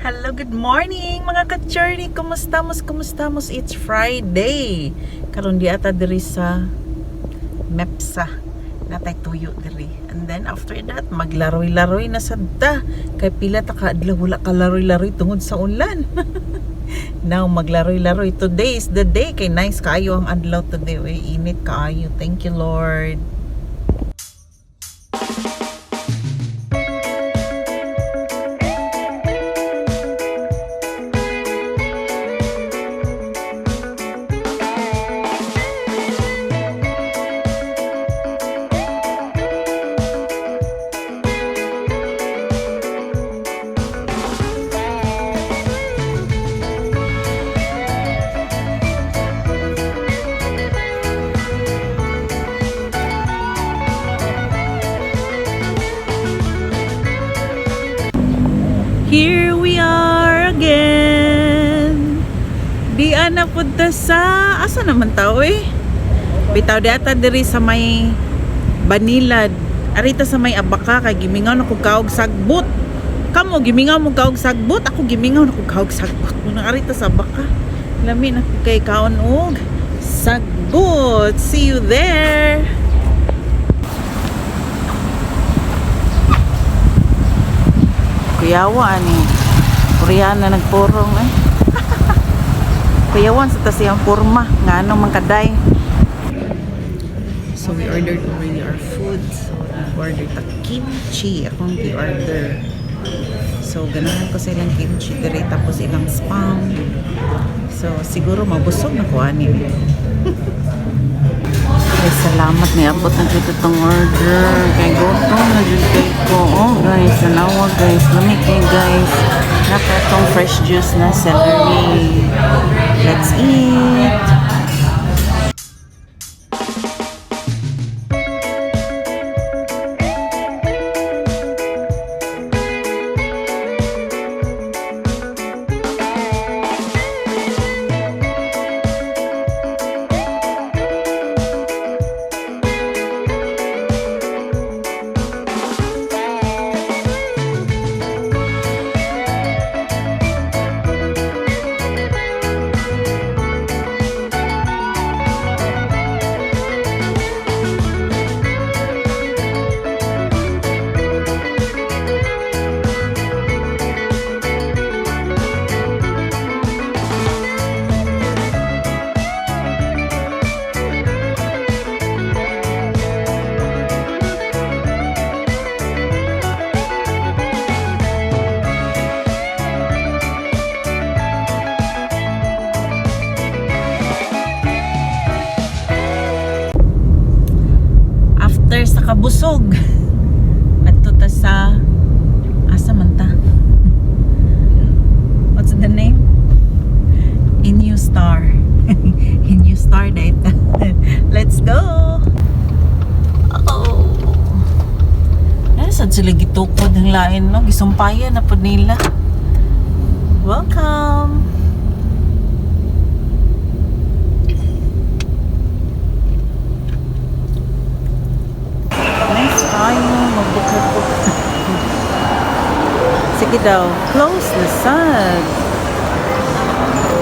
Hello, good morning mga ka-journey. Kumusta mos, kumusta mos? It's Friday. Karon di ata diri sa MEPSA. Natay tuyo diri. And then after that, maglaroy-laroy na sadta. Kay pila ta kaadlaw wala ka laroy-laroy tungod sa ulan. Now maglaroy-laroy. Today is the day kay nice kaayo ang adlaw today. Uy, init kaayo. Thank you Lord. Here we are again. Di ana punta sa asa naman tao eh. Bitaw di ata diri sa may Banilad. Arita sa may Abaka kay gimingaw na kog kaog sagbot. Kamo gimingaw mo kaog sagbot, ako gimingaw na kog kaog sagbot. Muna arita sa Abaka. Lami na ko kay kaon og sagbot. See you there. Kuyawa ni Koreana nagpurong eh. Kuyawan sa tasiyang porma nga ano man kaday. So we ordered already our food. So we ordered ta kimchi akong gi-order. So ganahan ko sa ilang kimchi diri tapos ilang spam. So siguro mabusog na ko ani. Guys, salamat ni abot na dito itong order. Kay gutom na dito ko. Guys, nanawa guys. Lamig kay guys. Naka itong fresh juice na celery. Let's eat! Adto ta sa asa man what's the name? Inu Star. Inu Star data let's go! Oh Nasaan sila gitukod? Ng lain no? Gisumpayan na po nila. Welcome! Nice tayo. Magbukat-bukat. Sige daw. Close the sun.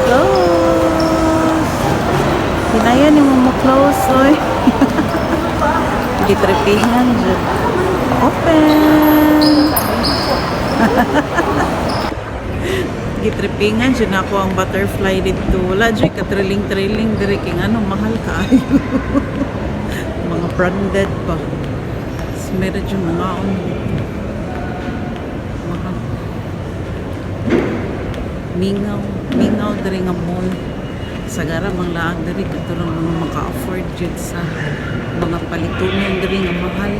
Close. Hinaya ni mo mo close, oy. Gitripingan dyan. Open. Gitripingan dyan ako ang butterfly dito. Wala dyan ka-trilling-trilling. Dire king ano, mahal ka mga branded pa. Meron yung mga on mga mingaw mingaw diri nga mall. Sa gara mga laag diri katulong mga maka-afford jud sa mga palitunan diri nga mahal.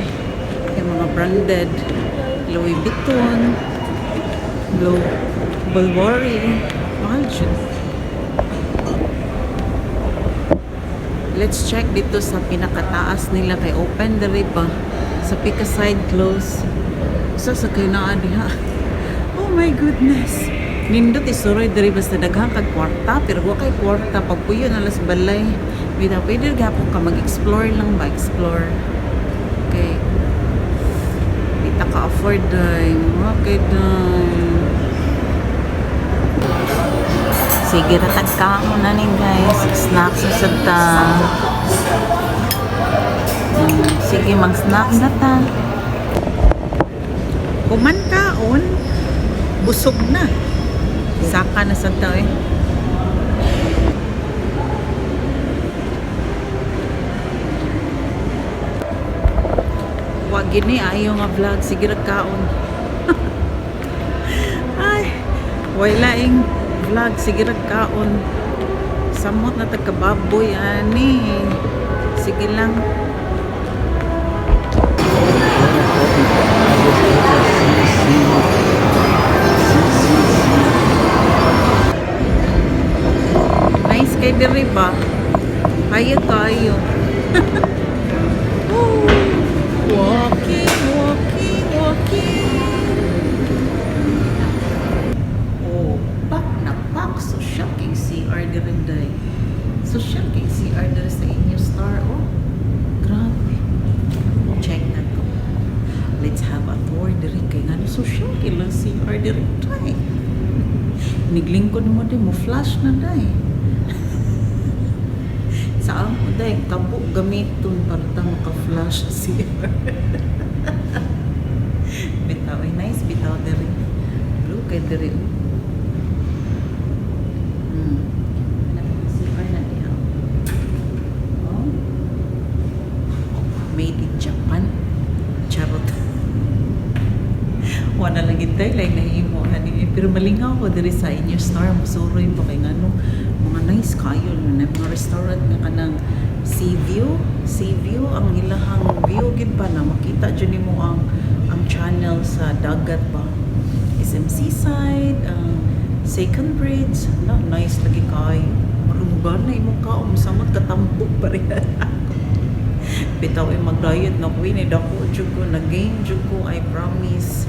Kay mga branded. Louis Vuitton. Low Bulgari. Mahal jud Let's check dito sa pinakataas nila kay open diri ba. Sa Pika side close. Sa sa kay naa diha. Oh my goodness. Nindot isuroy diri basta daghang kag kwarta pero wa kay kwarta pag puyo na las balay. Bitaw pwede gapon ka mag-explore lang ba explore. Okay. Kita ka afford dai. Okay dai. Sige, ratag ka mo na ning guys. Snacks sa ta. Hmm, sige, mag-snack na ta. Kumantaon, busog na. Saka na sa ta eh. Wag gini ayo nga vlog sige kaon. Ay, wala ing vlog sige kaon. Samot na tagka baboy ani. Sige lang. Nice kay diri ba? Kaya kayo. Woo! Walking, walking, walking. Oh, pak na pak. So shocking CR din day. So shocking CR din sa inyo star. Oh, grabe. Check na to. Let's have a tour diri kay nga so shocking lang CR din day. Niglingkod mo din mo flash na day. Saan mo day kabo gamiton para maka-flash CR. bitaw ay nice bitaw diri. Blue kay diri. Hmm. CR na diha. Oh. Made in Japan. Charot. Itay like nahimo ani pero malingaw ko diri sa inyo star. Masuroy pa kay ngano mga nice kayo na mga restaurant nga kanang sea view. Sea view ang ilahang view gid pa na? Makita jud nimo ang ang channel sa dagat ba? SM Seaside ang second bridge. Na nice lagi kay marumugan na imong kaom samot katambok pa bitaw ay mag-diet na ko ini dako jud ko na gain jud ko I promise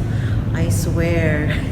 I swear